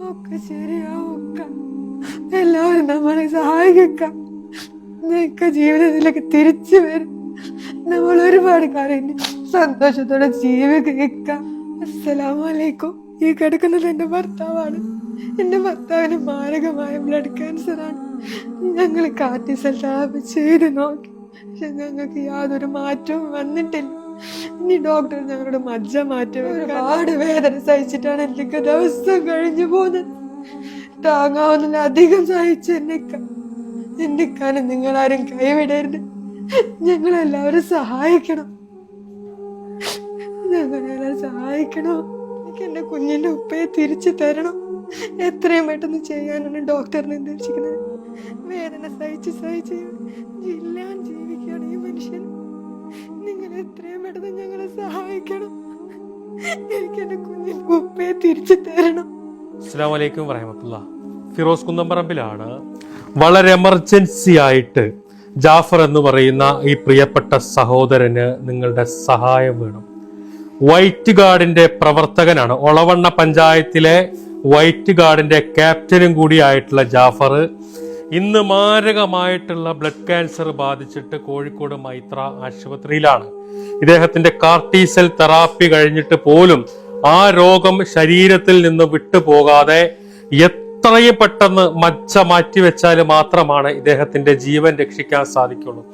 ഒക്കെ ശരിയാവും എല്ലാവരും നമ്മളെ സഹായിക്ക. ജീവിതത്തിലേക്ക് തിരിച്ചു വരും. നമ്മൾ ഒരുപാട് കാര്യം സന്തോഷത്തോടെ ജീവിക്കുക അസ്സലാമലൈക്കും. ഈ കിടക്കുന്നത് എന്റെ ഭർത്താവാണ്. എന്റെ ഭർത്താവിന് മാരകമായ ബ്ലഡ് ക്യാൻസർ ആണ്. ഞങ്ങൾ കാർട്ടിസൽ ലാബ് ചെയ്ത് നോക്കി. പക്ഷെ ഞങ്ങൾക്ക് യാതൊരു മാറ്റവും വന്നിട്ടില്ല. ഇനി ഡോക്ടർ ഞങ്ങളുടെ മജ്ജ മാറ്റി ഒരുപാട് വേദന സഹിച്ചിട്ടാണ് എനിക്ക് ദിവസം കഴിഞ്ഞു പോകുന്നത് താങ്ങാവുന്നതിൽ അധികം സഹിച്ചു എന്നെക്ക നിങ്ങൾ നിങ്ങളാരും കൈവിടരുത്. ഞങ്ങളെല്ലാവരും സഹായിക്കണം. ഞങ്ങളെല്ലാവരും സഹായിക്കണം. എനിക്ക് എന്റെ കുഞ്ഞിന്റെ ഉപ്പയെ തിരിച്ചു തരണം. എത്രയും പെട്ടെന്ന് ചെയ്യാനാണ് ഡോക്ടറിനെ നിർദ്ദേശിക്കുന്നത് വേദന സഹിച്ച് സഹിച്ച് ജില്ലാൻ ജീവിക്കുകയാണ് ഈ മനുഷ്യൻ. എത്രയും പെട്ടെന്ന് ഞങ്ങളെ സഹായിക്കണം. എനിക്ക് എന്റെ കുഞ്ഞിന്റെ ഉപ്പയെ തിരിച്ചു തരണം. അസ്സാം വലൈക്കും വറഹമത്തുള്ള. ഫിറോസ് കുന്നംപറമ്പിലാണ് വളരെ എമർജൻസി ആയിട്ട് ജാഫർ എന്ന് പറയുന്ന ഈ പ്രിയപ്പെട്ട സഹോദരന് നിങ്ങളുടെ സഹായം വേണം. വൈറ്റ് ഗാർഡിന്റെ പ്രവർത്തകനാണ് ഒളവണ്ണ പഞ്ചായത്തിലെ വൈറ്റ് ഗാർഡിന്റെ ക്യാപ്റ്റനും കൂടിയായിട്ടുള്ള ജാഫർ. ഇന്ന് മാരകമായിട്ടുള്ള ബ്ലഡ് ക്യാൻസർ ബാധിച്ചിട്ട് കോഴിക്കോട് മൈത്ര ആശുപത്രിയിലാണ്. ഇദ്ദേഹത്തിന്റെ കാർട്ടീസെൽ തെറാപ്പി കഴിഞ്ഞിട്ട് പോലും ആ രോഗം ശരീരത്തിൽ നിന്ന് വിട്ടുപോകാതെ എത്രയും പെട്ടെന്ന് മജ്ജ മാറ്റിവെച്ചാൽ മാത്രമാണ് ഇദ്ദേഹത്തിന്റെ ജീവൻ രക്ഷിക്കാൻ സാധിക്കുള്ളൂ.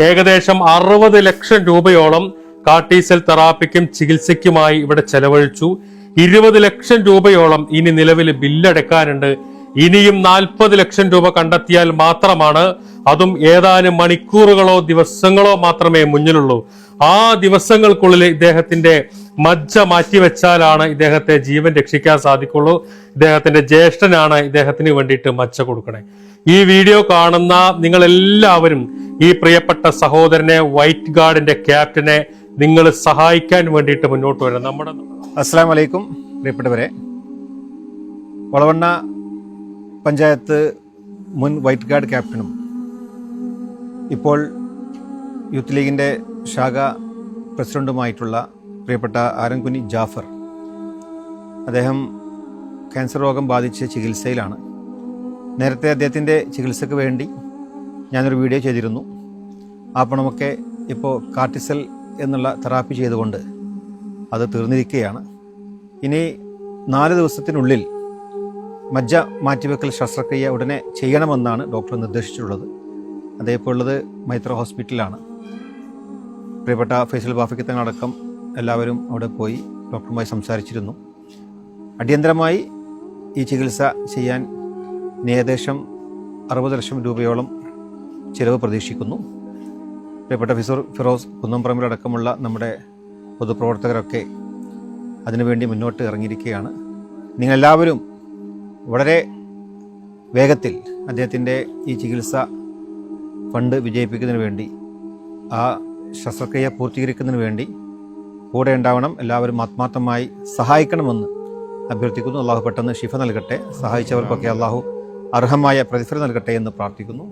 ഏകദേശം അറുപത് ലക്ഷം രൂപയോളം കാർട്ടീസെൽ തെറാപ്പിക്കും ചികിത്സയ്ക്കുമായി ഇവിടെ ചെലവഴിച്ചു. ഇരുപത് ലക്ഷം രൂപയോളം ഇനി നിലവിൽ ബില്ലടക്കാനുണ്ട് ഇനിയും നാൽപ്പത് ലക്ഷം രൂപ കണ്ടെത്തിയാൽ മാത്രമാണ് അതും ഏതാനും മണിക്കൂറുകളോ ദിവസങ്ങളോ മാത്രമേ മുന്നിലുള്ളൂ. ആ ദിവസങ്ങൾക്കുള്ളിൽ ഇദ്ദേഹത്തിന്റെ മജ്ജ മാറ്റിവെച്ചാലാണ് ഇദ്ദേഹത്തെ ജീവൻ രക്ഷിക്കാൻ സാധിക്കുള്ളൂ. ഇദ്ദേഹത്തിന്റെ ജ്യേഷ്ഠനാണ് ഇദ്ദേഹത്തിന് വേണ്ടിയിട്ട് മജ്ജ കൊടുക്കണേ. ഈ വീഡിയോ കാണുന്ന നിങ്ങൾ എല്ലാവരും ഈ പ്രിയപ്പെട്ട സഹോദരനെ വൈറ്റ് ഗാർഡിന്റെ ക്യാപ്റ്റനെ നിങ്ങൾ സഹായിക്കാൻ വേണ്ടിയിട്ട് മുന്നോട്ട് വരണം. നമ്മുടെ അസ്സാം വലൈക്കും പ്രിയപ്പെട്ടവരെ. വളവണ്ണ പഞ്ചായത്ത് മുൻ വൈറ്റ് ഗാർഡ് ക്യാപ്റ്റനും ഇപ്പോൾ യൂത്ത് ലീഗിന്റെ ശാഖ പ്രസിഡന്റുമായിട്ടുള്ള പ്രിയപ്പെട്ട ആരൻകുനി ജാഫർ. അദ്ദേഹം ക്യാൻസർ രോഗം ബാധിച്ച് ചികിത്സയിലാണ്. നേരത്തെ അദ്ദേഹത്തിന്റെ ചികിത്സയ്ക്ക് വേണ്ടി ഞാനൊരു വീഡിയോ ചെയ്തിരുന്നു. ആ പണമൊക്കെ ഇപ്പോൾ കാർട്ടിസൽ എന്നുള്ള തെറാപ്പി ചെയ്തുകൊണ്ട് അത് തീർന്നിരിക്കുകയാണ്. ഇനി നാല് ദിവസത്തിനുള്ളിൽ മജ്ജ മാറ്റിവെക്കൽ ശസ്ത്രക്രിയ ഉടനെ ചെയ്യണമെന്നാണ് ഡോക്ടർ നിർദ്ദേശിച്ചിട്ടുള്ളത്. അതേപോലെ ഉള്ളത് മൈത്ര ഹോസ്പിറ്റലാണ് പ്രിയപ്പെട്ട ഫൈസൽ ബാഫിക്ക് തങ്ങളടക്കം എല്ലാവരും അവിടെ പോയി ഡോക്ടറുമായി സംസാരിച്ചിരുന്നു. അടിയന്തരമായി ഈ ചികിത്സ ചെയ്യാൻ ഏകദേശം അറുപത് ലക്ഷം രൂപയോളം ചിലവ് പ്രതീക്ഷിക്കുന്നു. പ്രിയപ്പെട്ട ഫിസോർ ഫിറോസ് കുന്നംപറമ്പിലടക്കമുള്ള നമ്മുടെ പൊതുപ്രവർത്തകരൊക്കെ അതിനുവേണ്ടി മുന്നോട്ട് ഇറങ്ങിയിരിക്കുകയാണ്. നിങ്ങളെല്ലാവരും വളരെ വേഗത്തിൽ അദ്ദേഹത്തിന്റെ ഈ ചികിത്സ ഫണ്ട് വിജയിപ്പിക്കുന്നതിന് വേണ്ടി ആ ശസ്ത്രക്രിയ പൂർത്തീകരിക്കുന്നതിന് വേണ്ടി കൂടെ ഉണ്ടാവണം എല്ലാവരും ആത്മാർത്ഥമായി സഹായിക്കണമെന്ന് അഭ്യർത്ഥിക്കുന്നു. അള്ളാഹു പെട്ടെന്ന് ഷിഫ നൽകട്ടെ സഹായിച്ചവർക്കൊക്കെ അള്ളാഹു അർഹമായ പ്രതിഫലം നൽകട്ടെ എന്ന് പ്രാർത്ഥിക്കുന്നു.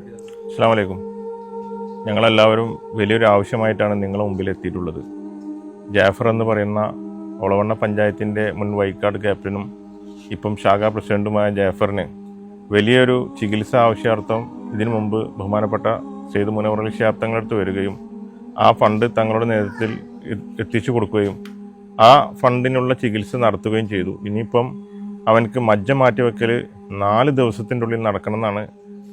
അസ്സാം വലൈക്കും ഞങ്ങളെല്ലാവരും വലിയൊരു ആവശ്യമായിട്ടാണ് നിങ്ങളുടെ മുമ്പിൽ എത്തിയിട്ടുള്ളത് ജാഫർ എന്ന് പറയുന്ന ഒളവണ്ണ പഞ്ചായത്തിന്റെ മുൻ വൈക്കാട് ക്യാപ്റ്റനും ഇപ്പം ശാഖ പ്രസിഡന്റുമായ ജാഫറിന് വലിയൊരു ചികിത്സ ആവശ്യാർത്ഥം ഇതിനു മുമ്പ് ബഹുമാനപ്പെട്ട സെയ്ദ് മുനവർ ശാബ്ദങ്ങളടുത്ത് വരികയും ആ ഫണ്ട് തങ്ങളുടെ നേതൃത്വത്തിൽ എത്തിച്ചു കൊടുക്കുകയും ആ ഫണ്ടിനുള്ള ചികിത്സ നടത്തുകയും ചെയ്തു. ഇനിയിപ്പം അവനക്ക് മജ്ജ മാറ്റിവെക്കൽ നാല് ദിവസത്തിന്റെ ഉള്ളിൽ നടക്കണമെന്നാണ്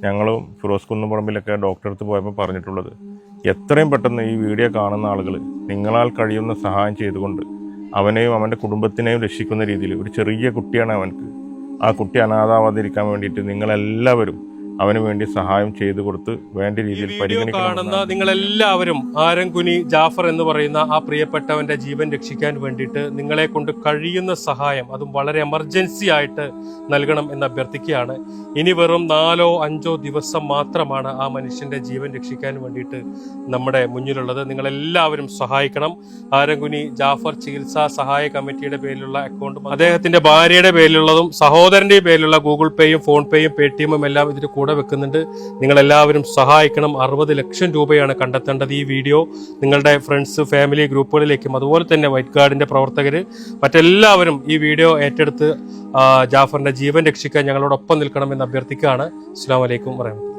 ഞങ്ങളും ഫിറോസ് കുന്നുപറമ്പിലൊക്കെ ഡോക്ടറെ അടുത്ത് പോയപ്പോൾ പറഞ്ഞിട്ടുള്ളത്. എത്രയും പെട്ടെന്ന് ഈ വീഡിയോ കാണുന്ന ആളുകൾ നിങ്ങളാൽ കഴിയുന്ന സഹായം ചെയ്തുകൊണ്ട് അവനെയും അവന്റെ കുടുംബത്തിനെയും രക്ഷിക്കുന്ന രീതിയിൽ ഒരു ചെറിയ കുട്ടിയാണ് അവനക്ക് ആ കുട്ടി അനാഥാവാതിരിക്കാൻ വേണ്ടിയിട്ട് നിങ്ങളെല്ലാവരും അവന് വേണ്ടി സഹായം ചെയ്തു കൊടുത്ത് വേണ്ട രീതിയിൽ പരിഗണിക്കണം നിങ്ങൾ എല്ലാവരും ആരംകുനി ജാഫർ എന്ന് പറയുന്ന ആ പ്രിയപ്പെട്ടവന്റെ ജീവൻ രക്ഷിക്കാൻ വേണ്ടിയിട്ട് നിങ്ങളെ കൊണ്ട് കഴിയുന്ന സഹായം അതും വളരെ എമർജൻസി ആയിട്ട് നൽകണം എന്ന് അഭ്യർത്ഥിക്കുകയാണ്. ഇനി വെറും നാലോ അഞ്ചോ ദിവസം മാത്രമാണ് ആ മനുഷ്യന്റെ ജീവൻ രക്ഷിക്കാൻ വേണ്ടിയിട്ട് നമ്മുടെ മുന്നിലുള്ളത്. നിങ്ങൾ എല്ലാവരും സഹായിക്കണം. ആരംകുനി ജാഫർ ചികിത്സാ സഹായ കമ്മിറ്റിയുടെ പേരിലുള്ള അക്കൗണ്ടും അദ്ദേഹത്തിന്റെ ഭാര്യയുടെ പേരിലുള്ളതും സഹോദരന്റെ പേരിലുള്ള ഗൂഗിൾ പേയും ഫോൺ പേയും പേടിഎമ്മും എല്ലാം ഇതിന് കൂടെ വെക്കുന്നുണ്ട്. നിങ്ങളെല്ലാവരും സഹായിക്കണം. അറുപത് ലക്ഷം രൂപയാണ് കണ്ടെത്തേണ്ടത് ഈ വീഡിയോ. നിങ്ങളുടെ ഫ്രണ്ട്സ് ഫാമിലി ഗ്രൂപ്പുകളിലേക്കും അതുപോലെ തന്നെ വൈറ്റ് ഗാർഡിന്റെ പ്രവർത്തകർ മറ്റെല്ലാവരും ഈ വീഡിയോ ഏറ്റെടുത്ത് ജാഫറിന്റെ ജീവൻ രക്ഷിക്കാൻ ഞങ്ങളോടൊപ്പം നിൽക്കണമെന്ന് അഭ്യർത്ഥിക്കുകയാണ്. അസ്സാം വലൈക്കും വരഹമത്തുള്ള